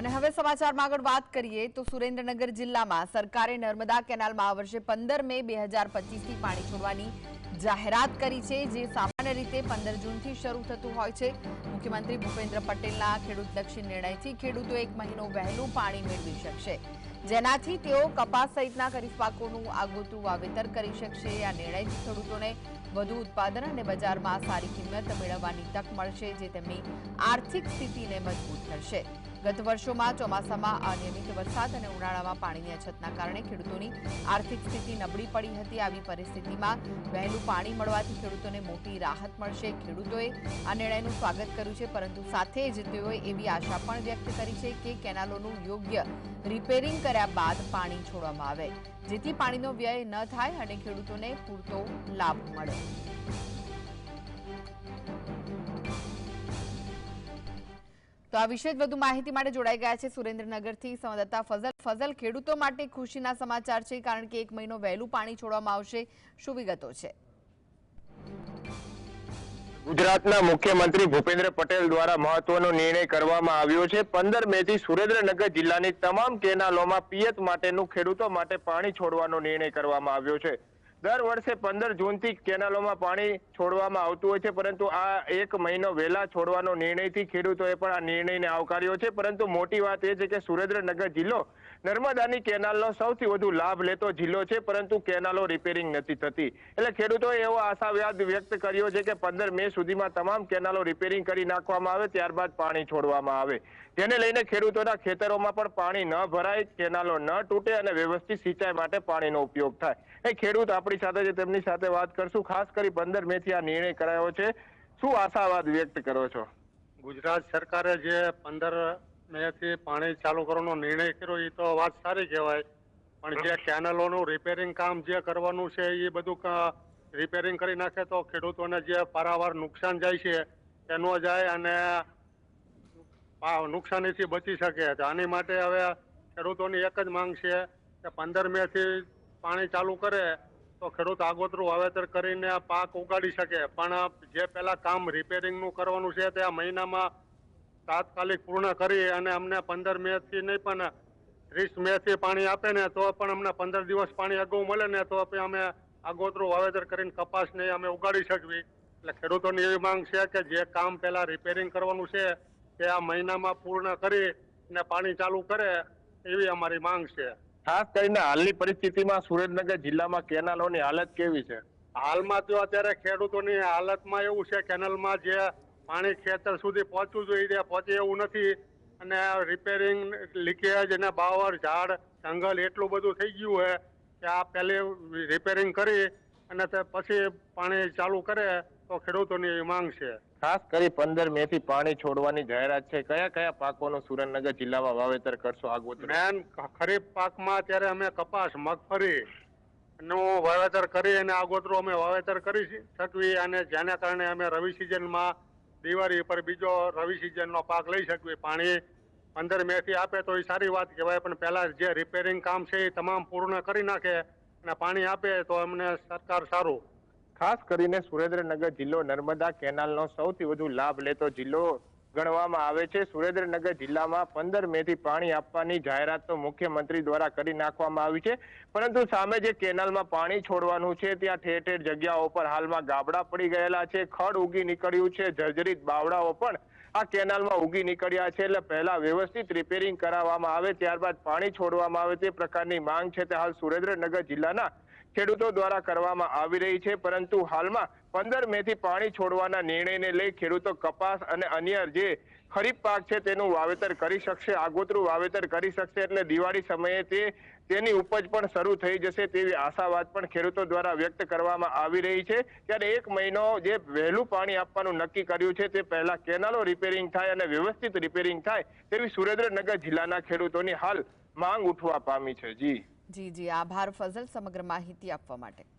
અને હવે સમાચારમાં આગળ વાત કરીએ તો સુરેન્દ્રનગર જિલ્લામાં સરકારે નર્મદા કેનાલમાં આ વર્ષે પંદર મે બે હજાર પચીસથી પાણી છોડવાની જાહેરાત કરી છે, જે સામાન્ય રીતે પંદર જૂનથી શરૂ થતું હોય છે. મુખ્યમંત્રી ભૂપેન્દ્ર પટેલના ખેડૂત દક્ષિણ નિર્ણયથી ખેડૂતો એક મહિનો વહેલું પાણી મેળવી શકશે. જેનાથી તેઓ કપાસ સહિતના ખરીફ પાકોનું આગોતરું વાવેતર કરી શકશે. આ નિર્ણયથી ખેડૂતોને વધુ ઉત્પાદન અને બજારમાં સારી કિંમત મેળવવાની તક મળશે, જે તેમની આર્થિક સ્થિતિને મજબૂત કરશે. ગત વર્ષોમાં ચોમાસામાં અનિયમિત વરસાદ અને ઉનાળામાં પાણીની અછતના કારણે ખેડૂતોની આર્થિક સ્થિતિ નબળી પડી હતી. આવી પરિસ્થિતિમાં વહેલું પાણી મળવાથી ખેડૂતોને મોટી રાહત મળશે. ખેડૂતોએ આ નિર્ણયનું સ્વાગત કર્યું છે, પરંતુ સાથે જ તેઓએ એવી આશા પણ વ્યક્ત કરી છે કે કેનાલોનું યોગ્ય રિપેરિંગ કર્યા બાદ પાણી છોડવામાં આવે, જેથી પાણીનો વ્યય ન થાય અને ખેડૂતોને પૂરતો લાભ મળે. તો આ વિશે વધુ માહિતી માટે જોડાઈ ગયા છે સુરેન્દ્રનગરથી સંવાદદાતા ફઝલ. ફઝલ, ખેડૂતો માટે ખુશીના સમાચાર છે, કારણ કે એક મહિનો વહેલું પાણી છોડવામાં આવશે. શું વિગતો છે? ગુજરાતના મુખ્યમંત્રી ભૂપેન્દ્ર પટેલ દ્વારા મહત્વનો નિર્ણય કરવામાં આવ્યો છે. પંદર મે થી સુરેન્દ્રનગર જિલ્લાની તમામ કેનાલોમાં પિયત માટેનું ખેડૂતો માટે પાણી છોડવાનો નિર્ણય કરવામાં આવ્યો છે. દર વર્ષે પંદર જૂનથી કેનાલોમાં પાણી છોડવામાં આવતું હોય છે, પરંતુ આ એક મહિનો વહેલા છોડવાનો નિર્ણયથી ખેડૂતોએ પણ આ નિર્ણયને આવકાર્યો છે. પરંતુ મોટી વાત એ છે કે સુરેન્દ્રનગર જિલ્લો નર્મદાની કેનાલનો સૌથી વધુ લાભ લેતો જિલ્લો છે, પરંતુ કેનાલો રિપેરિંગ નથી થતી. એટલે ખેડૂતોએ એવો આશાવાદ વ્યક્ત કર્યો છે કે પંદર મે સુધીમાં તમામ કેનાલો રિપેરિંગ કરી નાખવામાં આવે, ત્યારબાદ પાણી છોડવામાં આવે. જેને લઈને ખેડૂતોના ખેતરોમાં પણ પાણી ન ભરાય, કેનાલો ન તૂટે અને વ્યવસ્થિત સિંચાઈ માટે પાણીનો ઉપયોગ થાય. એ ખેડૂત આપણી સાથે છે તેમની સાથે વાત કરશું, ખાસ કરી પંદર મે થી આ નિર્ણય કરાયો છે. શું આશાવાદ વ્યક્ત કરો છો? ગુજરાત સરકારે જે પંદર મે થી પાણી ચાલુ કરવાનો નિર્ણય કર્યો એ તો વાત સારી કહેવાય. પણ જે કેનલોનું રિપેરિંગ કામ જે કરવાનું છે એ બધું રિપેરિંગ કરી નાખે તો ખેડૂતોને જે પારાવાર નુકસાન જાય છે તે ન જાય અને નુકસાનીથી બચી શકે. તો આની માટે હવે ખેડૂતોની એક જ માંગ છે કે પંદર મે થી પાણી ચાલુ કરે તો ખેડૂત આગોતરું વાવેતર કરીને પાક ઉગાડી શકે. પણ જે પેલા કામ રિપેરિંગનું કરવાનું છે તે આ મહિનામાં તાત્કાલિક પૂર્ણ કરી અને અમને પંદર મે થી નહીં, પણ ત્રીસ મે થી પાણી આપે ને તો પણ અમને પંદર દિવસ પાણી અગાઉ મળે ને તો અમે આગોતરું વાવેતર કરીને કપાસને અમે ઉગાડી શકવી. એટલે ખેડૂતોની એવી માંગ છે કે જે કામ પેલા રિપેરિંગ કરવાનું છે તે આ મહિનામાં પૂર્ણ કરી ને પાણી ચાલુ કરે એવી અમારી માંગ છે. ખાસ કરીને હાલની પરિસ્થિતિમાં સુરેન્દ્રનગર જિલ્લામાં કેનાલોની હાલત કેવી છે? હાલમાં તો અત્યારે ખેડૂતોની હાલતમાં એવું છે, કેનલમાં જે પાણી ખેતર સુધી પહોંચવું જોઈએ પહોંચે એવું નથી. અને રિપેરિંગ લીકેજ અને બાવર ઝાડ, જંગલ એટલું બધું થઈ ગયું છે કે આ પહેલે રિપેરિંગ કરી અને પછી પાણી ચાલુ કરે. તો ખેડૂતોની માંગ છે. ખાસ કરી પંદર મે થી પાણી છોડવાની જાહેરાત છે. કયા કયા પાકોનું સુરેન્દ્રનગર જિલ્લામાં વાવેતર કરશો આગોતર? મેન ખરીફ પાકમાં અત્યારે અમે કપાસ મગફળી નું વાવેતર કરી અને આગોતરું અમે વાવેતર કરી શકવી અને જેના કારણે અમે રવિ સિઝનમાં દિવાળી પર બીજો રવિ સિઝનનો પાક લઈ શકવી પાણી પંદર મે થી આપે તો એ સારી વાત કહેવાય પણ પહેલા જે રિપેરિંગ કામ છે એ તમામ પૂર્ણ કરી નાખે અને પાણી આપે તો અમને સરકાર સારું. ખાસ કરીને સુરેન્દ્રનગર જિલ્લો નર્મદા કેનાલનો સૌથી વધુ લાભ લેતો જિલ્લો ગણવામાં આવે છે. સુરેન્દ્રનગર જિલ્લામાં પંદર મે થી પાણી આપવાની જાહેરાત તો મુખ્યમંત્રી દ્વારા કરી નાખવામાં આવી છે. પરંતુ સામે જે કેનાલમાં પાણી છોડવાનું છે, ત્યાં ઠેર ઠેર જગ્યાઓ પર હાલમાં ગાબડા પડી ગયેલા છે. ખડ ઉગી નીકળ્યું છે, જર્જરિત બાવડાઓ પણ આ કેનાલમાં ઉગી નીકળ્યા છે. એટલે પહેલા વ્યવસ્થિત રિપેરિંગ કરાવવામાં આવે, ત્યારબાદ પાણી છોડવામાં આવે તે પ્રકારની માંગ છે તે હાલ સુરેન્દ્રનગર જિલ્લાના ખેડૂતો દ્વારા કરવામાં આવી રહી છે, પરંતુ હાલમાં પંદર મે થી પાણી છોડવાના નિર્ણયને લઈ ખેડૂતો કપાસ અને અન્ય જે ખરીફ પાક છે તેનું વાવેતર કરી શકશે, આગોતરું વાવેતર કરી શકશે એટલે દિવાળી સમયે તે તેની ઉપજ પણ શરૂ થઈ જશે તેવી આશાવાદ પણ ખેડૂતો દ્વારા વ્યક્ત કરવામાં આવી રહી છે. ત્યારે એક મહિનો જે વહેલું પાણી આપવાનું નક્કી કર્યું છે તે પહેલા કેનાલો રિપેરિંગ થાય અને વ્યવસ્થિત રિપેરિંગ થાય તેવી સુરેન્દ્રનગર જિલ્લાના ખેડૂતોની હાલ માંગ ઉઠવા પામી છે. જી. જી જી. આભાર ફઝલ સમગ્ર માહિતી આપવા માટે.